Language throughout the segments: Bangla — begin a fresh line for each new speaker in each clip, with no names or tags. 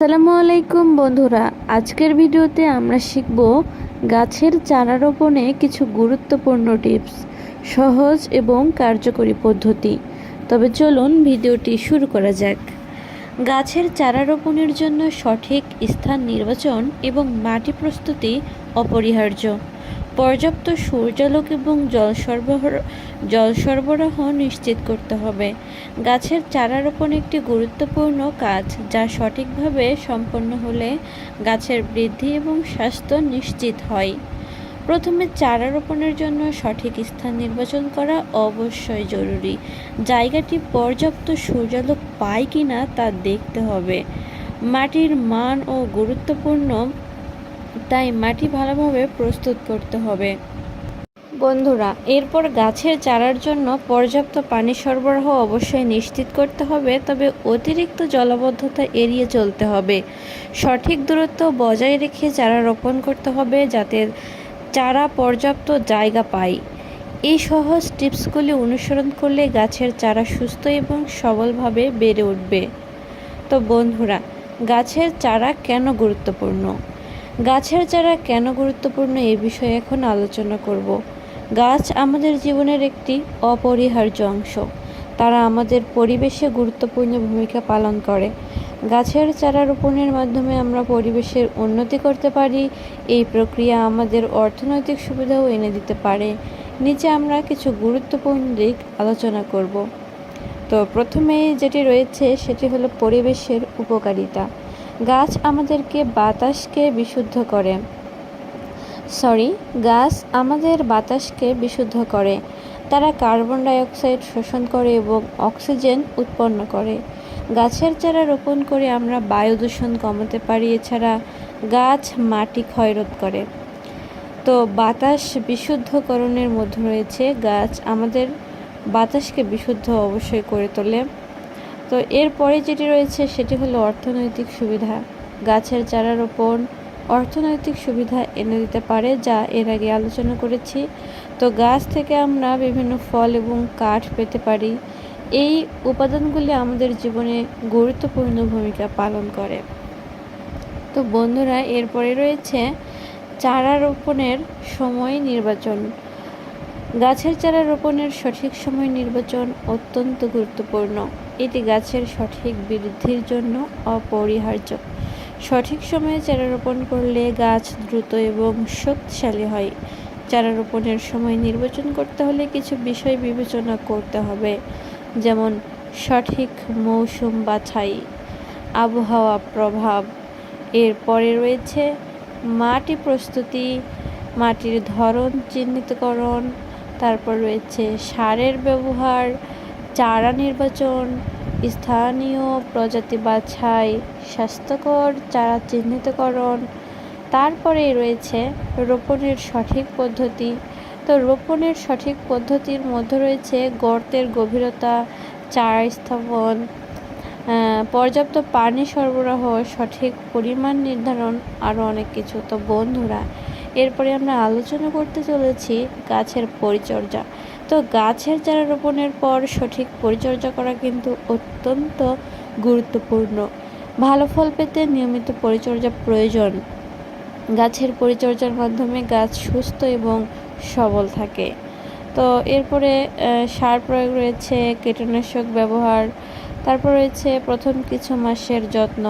আসসালামু আলাইকুম বন্ধুরা, আজকের ভিডিওতে আমরা শিখব গাছের চারা রোপণে কিছু গুরুত্বপূর্ণ টিপস, সহজ এবং কার্যকরী পদ্ধতি। তবে চলুন ভিডিওটি শুরু করা যাক। গাছের চারা রোপণের জন্য সঠিক স্থান নির্বাচন এবং মাটি প্রস্তুতি অপরিহার্য। পর্যাপ্ত সূর্যালোক এবং জল সরবরাহ জল সরবরাহ নিশ্চিত করতে হবে। গাছের চারা রোপণ একটি গুরুত্বপূর্ণ কাজ, যা সঠিকভাবে সম্পন্ন হলে গাছের বৃদ্ধি এবং স্বাস্থ্য নিশ্চিত হয়। প্রথমে চারা রোপণের জন্য সঠিক স্থান নির্বাচন করা অবশ্যই জরুরি। জায়গাটি পর্যাপ্ত সূর্যালোক পায় কিনা তা দেখতে হবে। মাটির মান ও গুরুত্বপূর্ণ তাই মাটি ভালোভাবে প্রস্তুত করতে হবে। বন্ধুরা, এরপর গাছের চারার জন্য পর্যাপ্ত পানি সরবরাহ অবশ্যই নিশ্চিত করতে হবে, তবে অতিরিক্ত জলাবদ্ধতা এড়িয়ে চলতে হবে। সঠিক দূরত্ব বজায় রেখে চারা রোপণ করতে হবে যাতে চারা পর্যাপ্ত জায়গা পায়। এই সহজ টিপসগুলি অনুসরণ করলে গাছের চারা সুস্থ এবং সবলভাবে বেড়ে উঠবে। তো বন্ধুরা, গাছের চারা কেন গুরুত্বপূর্ণ? গাছের চারা কেন গুরুত্বপূর্ণ এ বিষয়ে এখন আলোচনা করব। গাছ আমাদের জীবনের একটি অপরিহার্য অংশ। তারা আমাদের পরিবেশে গুরুত্বপূর্ণ ভূমিকা পালন করে। গাছের চারা রোপণের মাধ্যমে আমরা পরিবেশের উন্নতি করতে পারি। এই প্রক্রিয়া আমাদের অর্থনৈতিক সুবিধাও এনে দিতে পারে। নিচে আমরা কিছু গুরুত্বপূর্ণ দিক আলোচনা করব। তো প্রথমে যেটি রয়েছে সেটি হলো পরিবেশের উপকারিতা। গাছ আমাদেরকে বাতাসকে বিশুদ্ধ করে। সরি গাছ আমাদের বাতাসকে বিশুদ্ধ করে। তারা কার্বন ডাইঅক্সাইড শোষণ করে এবং অক্সিজেন উৎপন্ন করে। গাছের চারা রোপণ করে আমরা বায়ু দূষণ কমাতে পারি, এছাড়া গাছ মাটি ক্ষয়রোধ করে। তো বাতাস বিশুদ্ধকরণের মধ্যে রয়েছে, গাছ আমাদের বাতাসকে বিশুদ্ধ অবশ্যই করে তোলে। তো এরপরে যেটি রয়েছে সেটি হলো অর্থনৈতিক সুবিধা। গাছের চারা রোপণ, অর্থনৈতিক সুবিধা এনে দিতে পারে যা এর আগে আলোচনা করেছি। তো গাছ থেকে আমরা বিভিন্ন ফল এবং কাঠ পেতে পারি। এই উপাদানগুলি আমাদের জীবনে গুরুত্বপূর্ণ ভূমিকা পালন করে। তো বন্ধুরা, এরপরে রয়েছে চারা রোপণের সময় নির্বাচন। গাছের চারা রোপণের সঠিক সময় নির্বাচন অত্যন্ত গুরুত্বপূর্ণ। এটি গাছের সঠিক বৃদ্ধির জন্য অপরিহার্য। সঠিক সময়ে চারা রোপণ করলে গাছ দ্রুত এবং শক্তিশালী হয়। চারা রোপণের সময় নির্বাচন করতে হলে কিছু বিষয় বিবেচনা করতে হবে, যেমন সঠিক মৌসুম বাছাই আবহাওয়া প্রভাব। এরপরে রয়েছে মাটি প্রস্তুতি, মাটির ধরন চিহ্নিতকরণ তারপর রয়েছে সারের ব্যবহার, চারা নির্বাচন, স্থানীয় প্রজাতি বাছাই, স্বাস্থ্যকর চারা চিহ্নিতকরণ। তারপরে রয়েছে রোপণের সঠিক পদ্ধতি। তো রোপণের সঠিক পদ্ধতির মধ্যে রয়েছে গর্তের গভীরতা, চারা স্থাপন পর্যাপ্ত পানি সরবরাহ, সঠিক পরিমাণ নির্ধারণ আরও অনেক কিছু। তো বন্ধুরা এরপরে আমরা আলোচনা করতে চলেছি গাছের পরিচর্যা। তো গাছের চারা রোপণের পর সঠিক পরিচর্যা করা কিন্তু অত্যন্ত গুরুত্বপূর্ণ। ভালো ফল পেতে নিয়মিত পরিচর্যা প্রয়োজন। গাছের পরিচর্যার মাধ্যমে গাছ সুস্থ এবং সবল থাকে। তো এরপরে সার প্রয়োগ রয়েছে, কীটনাশক ব্যবহার। তারপর রয়েছে প্রথম কিছু মাসের যত্ন।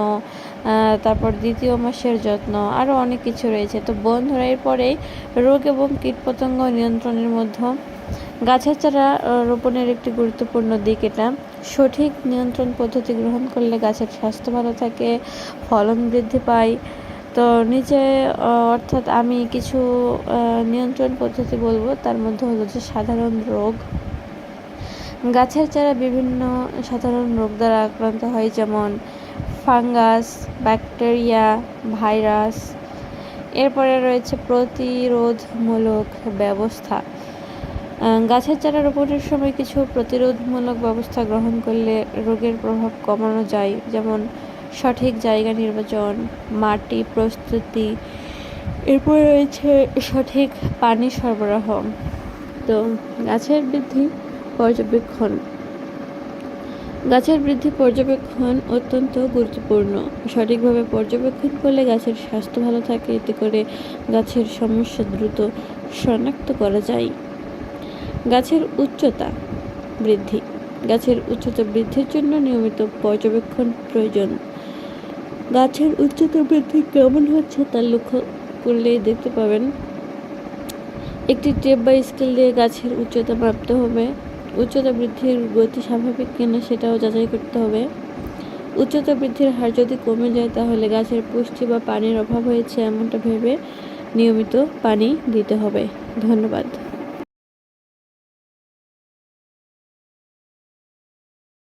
তারপর দ্বিতীয় মাসের যত্ন আরও অনেক কিছু রয়েছে। তো বন বন্ধুরা, এরপরেই রোগ এবং কীটপতঙ্গ নিয়ন্ত্রণের মধ্যে গাছের চারা রোপণের একটি গুরুত্বপূর্ণ দিক এটা। সঠিক নিয়ন্ত্রণ পদ্ধতি গ্রহণ করলে গাছের স্বাস্থ্য ভালো থাকে, ফলন বৃদ্ধি পায়। তো নিচে অর্থাৎ আমি কিছু নিয়ন্ত্রণ পদ্ধতি বলব। তার মধ্যে হলো যে সাধারণ রোগ। গাছের চারা বিভিন্ন সাধারণ রোগ দ্বারা আক্রান্ত হয়, যেমন ফাঙ্গাস, ব্যাকটেরিয়া, ভাইরাস। এরপরে রয়েছে প্রতিরোধমূলক ব্যবস্থা। গাছের চারা রোপণের সময় কিছু প্রতিরোধমূলক ব্যবস্থা গ্রহণ করলে রোগের প্রভাব কমানো যায়, যেমন সঠিক জায়গা নির্বাচন, মাটি প্রস্তুতি। এরপরে রয়েছে সঠিক পানি সরবরাহ। তো গাছের বৃদ্ধি পর্যবেক্ষণ। গাছের বৃদ্ধি পর্যবেক্ষণ অত্যন্ত গুরুত্বপূর্ণ। সঠিকভাবে পর্যবেক্ষণ করলে গাছের স্বাস্থ্য ভালো থাকে, এতে করে গাছের সমস্যা দ্রুত শনাক্ত করা যায়। গাছের উচ্চতা বৃদ্ধি। গাছের উচ্চতা বৃদ্ধির জন্য নিয়মিত পর্যবেক্ষণ প্রয়োজন। গাছের উচ্চতা বৃদ্ধি কেমন হচ্ছে তা লক্ষ্য করলেই দেখতে পাবেন। একটি টেপ বা স্কেল দিয়ে গাছের উচ্চতা মাপতে হবে। উচ্চতা বৃদ্ধির গতি স্বাভাবিক কিনা সেটাও যাচাই করতে হবে। উচ্চতা বৃদ্ধির হার যদি কমে যায় তাহলে গাছের পুষ্টি বা পানির অভাব হয়েছে এমনটা ভেবে নিয়মিত পানি দিতে হবে। ধন্যবাদ।